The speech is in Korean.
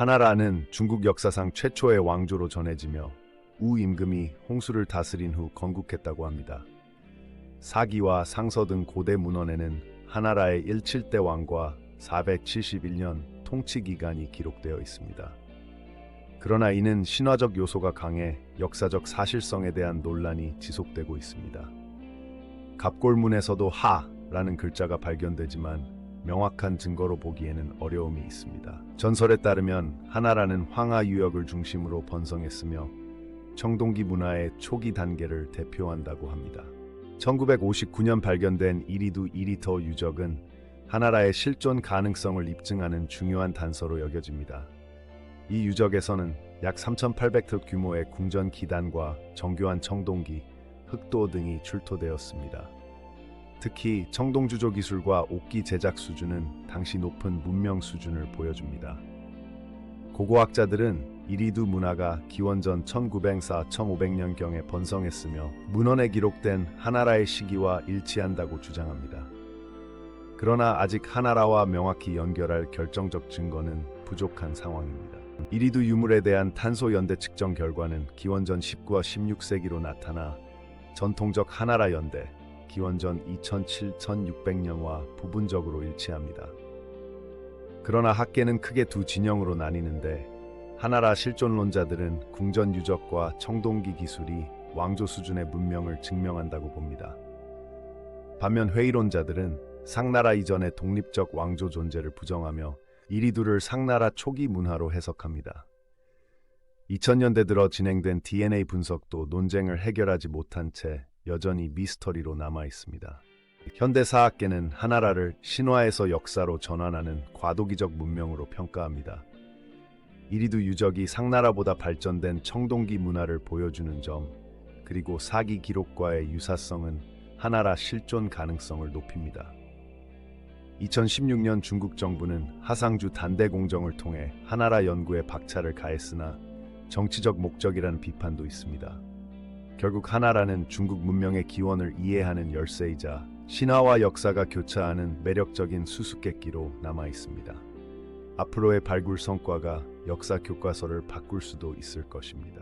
하나라는 중국 역사상 최초의 왕조로 전해지며 우 임금이 홍수를 다스린 후 건국했다고 합니다. 사기와 상서 등 고대 문헌에는 하나라의 17대 왕과 471년 통치 기간이 기록되어 있습니다. 그러나 이는 신화적 요소가 강해 역사적 사실성에 대한 논란이 지속되고 있습니다. 갑골문에서도 하라는 글자가 발견되지만 명확한 증거로 보기에는 어려움이 있습니다. 전설에 따르면 하나라는 황하 유역을 중심으로 번성했으며 청동기 문화의 초기 단계를 대표한다고 합니다. 1959년 발견된 이리두 이리터 유적은 하나라의 실존 가능성을 입증하는 중요한 단서로 여겨집니다. 이 유적에서는 약 3,800헥 규모의 궁전 기단과 정교한 청동기, 흑도 등이 출토되었습니다. 특히 청동주조 기술과 옥기 제작 수준은 당시 높은 문명 수준을 보여줍니다. 고고학자들은 이리두 문화가 기원전 1904, 1500년경에 번성했으며 문헌에 기록된 하나라의 시기와 일치한다고 주장합니다. 그러나 아직 하나라와 명확히 연결할 결정적 증거는 부족한 상황입니다. 이리두 유물에 대한 탄소 연대 측정 결과는 기원전 19와 16세기로 나타나 전통적 하나라 연대, 기원전 2007, 1600년과 부분적으로 일치합니다. 그러나 학계는 크게 두 진영으로 나뉘는데 하나라 실존론자들은 궁전 유적과 청동기 기술이 왕조 수준의 문명을 증명한다고 봅니다. 반면 회의론자들은 상나라 이전의 독립적 왕조 존재를 부정하며 이리두를 상나라 초기 문화로 해석합니다. 2000년대 들어 진행된 DNA 분석도 논쟁을 해결하지 못한 채 여전히 미스터리로 남아 있습니다. 현대 사학계는 하나라를 신화에서 역사로 전환하는 과도기적 문명으로 평가합니다. 이리두 유적이 상나라보다 발전된 청동기 문화를 보여주는 점, 그리고 사기 기록과의 유사성은 하나라 실존 가능성을 높입니다. 2016년 중국 정부는 하상주 단대 공정을 통해 하나라 연구에 박차를 가했으나 정치적 목적이라는 비판도 있습니다. 결국 하나라는 중국 문명의 기원을 이해하는 열쇠이자 신화와 역사가 교차하는 매력적인 수수께끼로 남아 있습니다. 앞으로의 발굴 성과가 역사 교과서를 바꿀 수도 있을 것입니다.